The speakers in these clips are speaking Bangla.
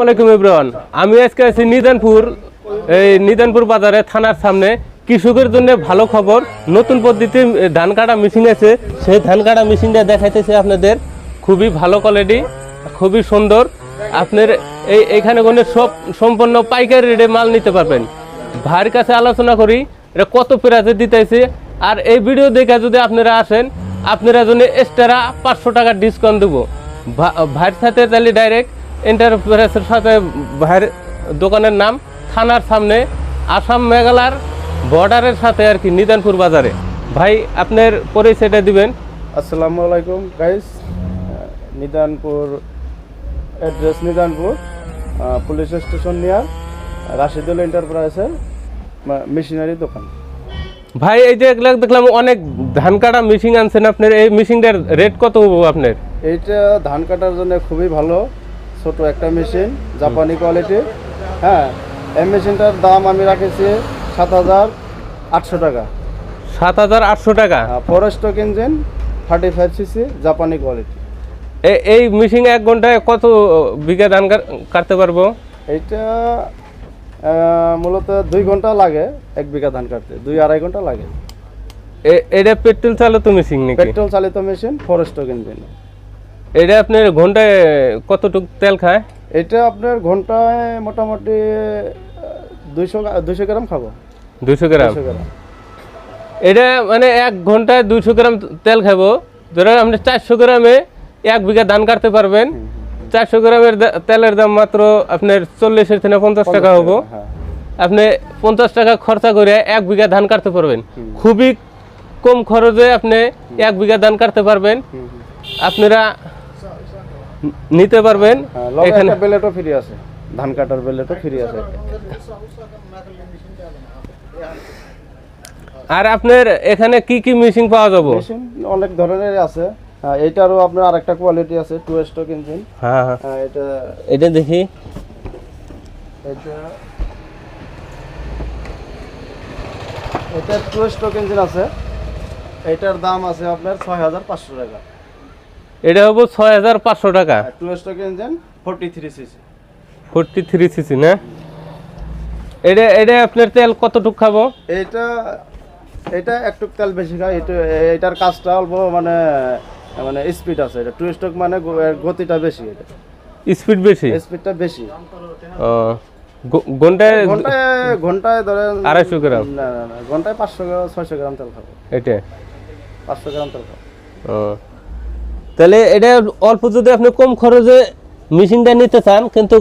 আসসালামাইকুম ইব্রাহন আমি আজকে আছি নিদানপুর। এই নিদানপুর বাজারে, থানার সামনে। কৃষকের জন্য ভালো খবর, নতুন পদ্ধতিতে ধান কাটা মেশিন আছে। সেই ধান কাটা মেশিনটা দেখাইতেছে আপনাদের। খুবই ভালো কোয়ালিটি খুবই সুন্দর। আপনার এই এখানে কোনো সব সম্পূর্ণ পাইকারি রেটে মাল নিতে পারবেন। ভাইয়ের কাছে আলোচনা করি, এটা কত প্রাইসে দিতেছে। আর এই ভিডিও দেখে যদি আপনারা আসেন, আপনারা জন্য এক্সট্রা পাঁচশো টাকা ডিসকাউন্ট দেবো। ভাইয়ের সাথে তাহলে ডাইরেক্ট এন্টারপ্রাইজের সাথে ভাইয়ের দোকানের নাম থানার সামনে আসাম মেঘালয়ার বর্ডারের সাথে আর কি নিদানপুর বাজারে। ভাই আপনার পরিচয়টা দিবেন। আসসালামু আলাইকুম guys Nidanpur address Nidanpur police station near Rashidul এন্টারপ্রাইজের মেশিনারি দোকান। ভাই এই যে এগুলা দেখলাম অনেক ধান কাটা মেশিন আনছেন আপনার। এই মেশিনটার রেট কত হব আপনার? এইটা ধান কাটার জন্য খুবই ভালো। ছোট একটা মেশিন জাপানি কোয়ালিটির হ্যাঁ এই মেশিনটার দাম আমি রাখেছি সাত হাজার আটশো টাকা। সাত হাজার আটশো টাকা? Four stroke engine thirty five CC জাপানি কোয়ালিটি এই মেশিন এক ঘন্টায় কত বিঘা ধান কাট- কাটতে পারব? এইটা মূলত দুই ঘণ্টা লাগে এক বিঘা ধান কাটতে দুই আড়াই ঘণ্টা লাগে। এটা পেট্রোল চালিত মেশিন নাকি? পেট্রোল চালিত মেশিন ফরেস্টক ইঞ্জিন এটা আপনার ঘন্টায় কতটুক তেল খায়? এটা আপনার ঘন্টায় মোটামুটি দুইশো দুইশো গ্রাম খাব। দুইশো গ্রাম? এটা মানে এক ঘন্টায় দুইশো গ্রাম তেল খাব। ধরো আপনি চারশো গ্রামে এক বিঘা ধান কাটতে পারবেন। চারশো গ্রামের তেলের দাম মাত্র আপনার চল্লিশের থেকে পঞ্চাশ টাকা হব। হ্যাঁ। আপনি পঞ্চাশ টাকা খরচা করে এক বিঘা ধান কাটতে পারবেন। খুবই কম খরচে আপনি এক বিঘা ধান কাটতে পারবেন। আপনারা নিতে পারবেন। হ্যাঁ, এখানে বেলেটও ফ্রি আছে। ধান কাটার বেলেটও ফ্রি আছে। আর আপনার এখানে কি কি মেশিন পাওয়া যাব? অনেক ধরনের আছে। হ্যাঁ এইটারও আপনার আরেকটা কোয়ালিটি আছে টু স্টক ইঞ্জিন হ্যাঁ এটা এটা দেখি। এটা এটা টু স্টক ইঞ্জিন আছে। এটার দাম আছে আপনার ছয় হাজার পাঁচশো টাকা। এটা হব ছয় হাজার পাঁচশো টাকা। Two stroke engine forty three CC forty three CC না? এটা এটা আপনার তেল কতটুক খাব? এইটা এটা একটু তেল বেশি খায় এটা এটার কাজটা অল্প মানে মানে স্পিড আছে এটা টু স্টক মানে গতিটা বেশি এটা। স্পিড বেশি? স্পিডটা বেশি। ঘন্টায় ঘন্টায় ঘন্টায় ধরেন আড়াইশো গ্রাম? না না না ঘন্টায় পাঁচশো গ্রাম ছয়শো গ্রাম তেল খাব। এটা পাঁচশো গ্রাম তেল খাব। ও। তাহলে এটা অল্প যদি আপনি কম খরচে মেশিনটা নিতে চান, কিন্তু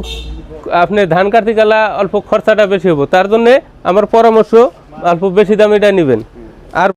আপনি ধান কাটতে গেলে অল্প খরচাটা বেশি হব। তার জন্যে আমার পরামর্শ, অল্প বেশি দাম এটা নেবেন।